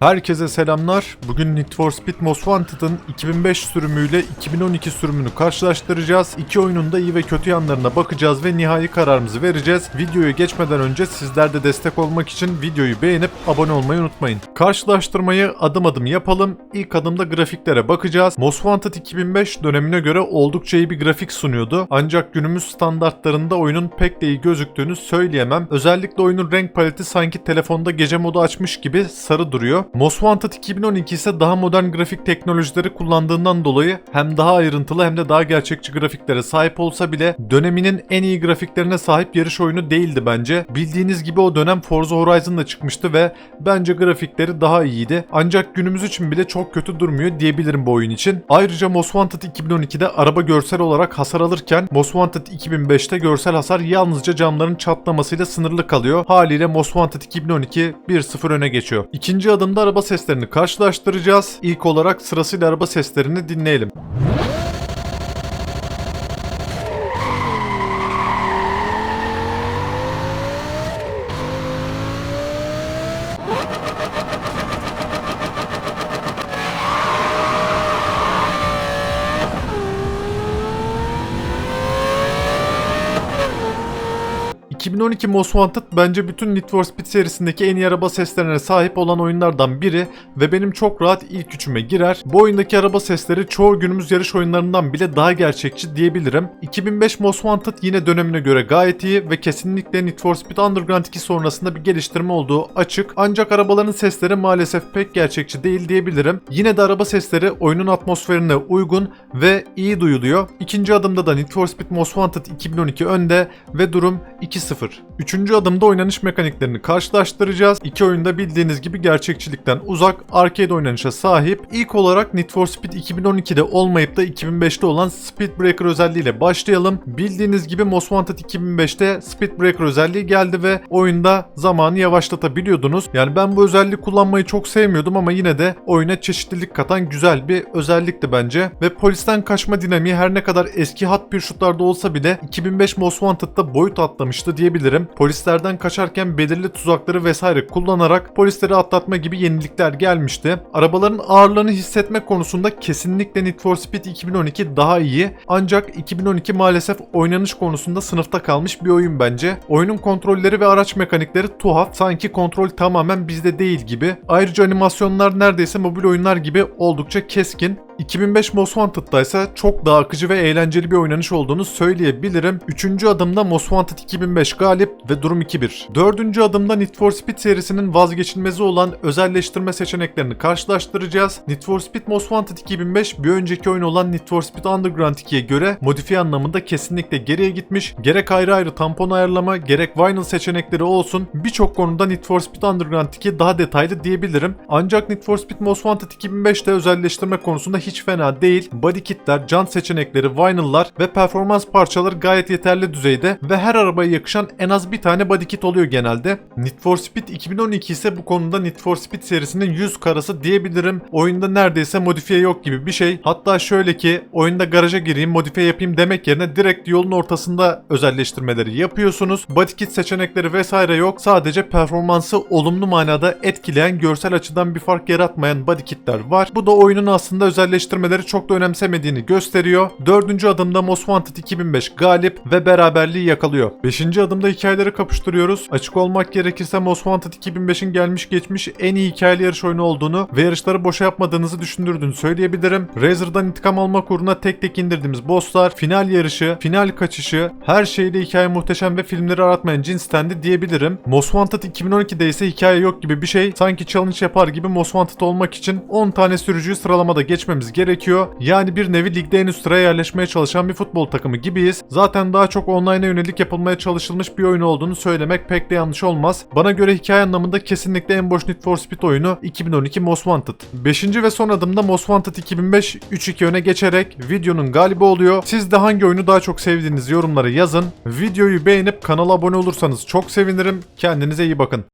Herkese selamlar. Bugün Need for Speed Most Wanted'ın 2005 sürümüyle 2012 sürümünü karşılaştıracağız. İki oyunun da iyi ve kötü yanlarına bakacağız ve nihai kararımızı vereceğiz. Videoya geçmeden önce sizler de destek olmak için videoyu beğenip abone olmayı unutmayın. Karşılaştırmayı adım adım yapalım. İlk adımda grafiklere bakacağız. Most Wanted 2005 dönemine göre oldukça iyi bir grafik sunuyordu. Ancak günümüz standartlarında oyunun pek de iyi gözüktüğünü söyleyemem. Özellikle oyunun renk paleti sanki telefonda gece modu açmış gibi sarı duruyor. Most Wanted 2012 ise daha modern grafik teknolojileri kullandığından dolayı hem daha ayrıntılı hem de daha gerçekçi grafiklere sahip olsa bile döneminin en iyi grafiklerine sahip yarış oyunu değildi bence. Bildiğiniz gibi o dönem Forza Horizon da çıkmıştı ve bence grafikleri daha iyiydi. Ancak günümüz için bile çok kötü durmuyor diyebilirim bu oyun için. Ayrıca Most Wanted 2012'de araba görsel olarak hasar alırken Most Wanted 2005'te görsel hasar yalnızca camların çatlamasıyla sınırlı kalıyor. Haliyle Most Wanted 2012 1-0 öne geçiyor. İkinci adımda araba seslerini karşılaştıracağız. İlk olarak sırasıyla araba seslerini dinleyelim. ...2012 Most Wanted bence bütün Need for Speed serisindeki en iyi araba seslerine sahip olan oyunlardan biri ve benim çok rahat ilk üçüme girer. Bu oyundaki araba sesleri çoğu günümüz yarış oyunlarından bile daha gerçekçi diyebilirim. 2005 Most Wanted yine dönemine göre gayet iyi ve kesinlikle Need for Speed Underground 2 sonrasında bir geliştirme olduğu açık. Ancak arabaların sesleri maalesef pek gerçekçi değil diyebilirim. Yine de araba sesleri oyunun atmosferine uygun ve iyi duyuluyor. İkinci adımda da Need for Speed Most Wanted 2012 önde ve durum 2-0. Üçüncü adımda oynanış mekaniklerini karşılaştıracağız. İki oyunda bildiğiniz gibi gerçekçilikten uzak, arcade oynanışa sahip. İlk olarak Need for Speed 2012'de olmayıp da 2005'te olan Speed Breaker özelliğiyle başlayalım. Bildiğiniz gibi Most Wanted 2005'te Speed Breaker özelliği geldi ve oyunda zamanı yavaşlatabiliyordunuz. Yani ben bu özelliği kullanmayı çok sevmiyordum ama yine de oyuna çeşitlilik katan güzel bir özellikti bence. Ve polisten kaçma dinamiği her ne kadar eski Hot Pursuit'larda olsa bile 2005 Most Wanted'da boyut atlamıştı diyebilirim. Polislerden kaçarken belirli tuzakları vesaire kullanarak polisleri atlatma gibi yenilikler gelmişti. Arabaların ağırlığını hissetme konusunda kesinlikle Need for Speed 2012 daha iyi. Ancak 2012 maalesef oynanış konusunda sınıfta kalmış bir oyun bence. Oyunun kontrolleri ve araç mekanikleri tuhaf. Sanki kontrol tamamen bizde değil gibi. Ayrıca animasyonlar neredeyse mobil oyunlar gibi oldukça keskin. 2005 Most Wanted'da ise çok daha akıcı ve eğlenceli bir oynanış olduğunu söyleyebilirim. Üçüncü adımda Most Wanted 2005 galip ve durum 2-1. Dördüncü adımda Need for Speed serisinin vazgeçilmezi olan özelleştirme seçeneklerini karşılaştıracağız. Need for Speed Most Wanted 2005 bir önceki oyun olan Need for Speed Underground 2'ye göre modifiye anlamında kesinlikle geriye gitmiş. Gerek ayrı ayrı tampon ayarlama gerek vinyl seçenekleri olsun birçok konuda Need for Speed Underground 2 daha detaylı diyebilirim. Ancak Need for Speed Most Wanted 2005'te özelleştirme konusunda hiç fena değil. Body kitler, can seçenekleri, vinyl'lar ve performans parçaları gayet yeterli düzeyde ve her arabaya yakışan en az bir tane body kit oluyor genelde. Need for Speed 2012 ise bu konuda Need for Speed serisinin 100 karası diyebilirim. Oyunda neredeyse modifiye yok gibi bir şey. Hatta şöyle ki oyunda garaja gireyim modifiye yapayım demek yerine direkt yolun ortasında özelleştirmeleri yapıyorsunuz. Body kit seçenekleri vesaire yok. Sadece performansı olumlu manada etkileyen görsel açıdan bir fark yaratmayan body kitler var. Bu da oyunun aslında özelleştirmeleri çok da önemsemediğini gösteriyor. Dördüncü adımda Most Wanted 2005 galip ve beraberliği yakalıyor. Beşinci adımda hikayeleri kapıştırıyoruz. Açık olmak gerekirse Most Wanted 2005'in gelmiş geçmiş en iyi hikayeli yarış oyunu olduğunu ve yarışları boşa yapmadığınızı düşündürdüğünü söyleyebilirim. Razer'dan intikam almak uğruna tek tek indirdiğimiz bosslar, final yarışı, final kaçışı, her şeyle hikaye muhteşem ve filmleri aratmayan cinstendi diyebilirim. Most Wanted 2012'de ise hikaye yok gibi bir şey. Sanki challenge yapar gibi Most Wanted olmak için 10 tane sürücüyü sıralamada geçmemiz gerekiyor. Yani bir nevi ligde en üst sıraya yerleşmeye çalışan bir futbol takımı gibiyiz. Zaten daha çok online'a yönelik yapılmaya çalışılmış bir oyun olduğunu söylemek pek de yanlış olmaz. Bana göre hikaye anlamında kesinlikle en boş Need for Speed oyunu 2012 Most Wanted. 5. ve son adımda Most Wanted 2005 3-2 öne geçerek videonun galibi oluyor. Siz de hangi oyunu daha çok sevdiğinizi yorumlara yazın. Videoyu beğenip kanala abone olursanız çok sevinirim. Kendinize iyi bakın.